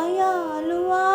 గాయాలు ఆ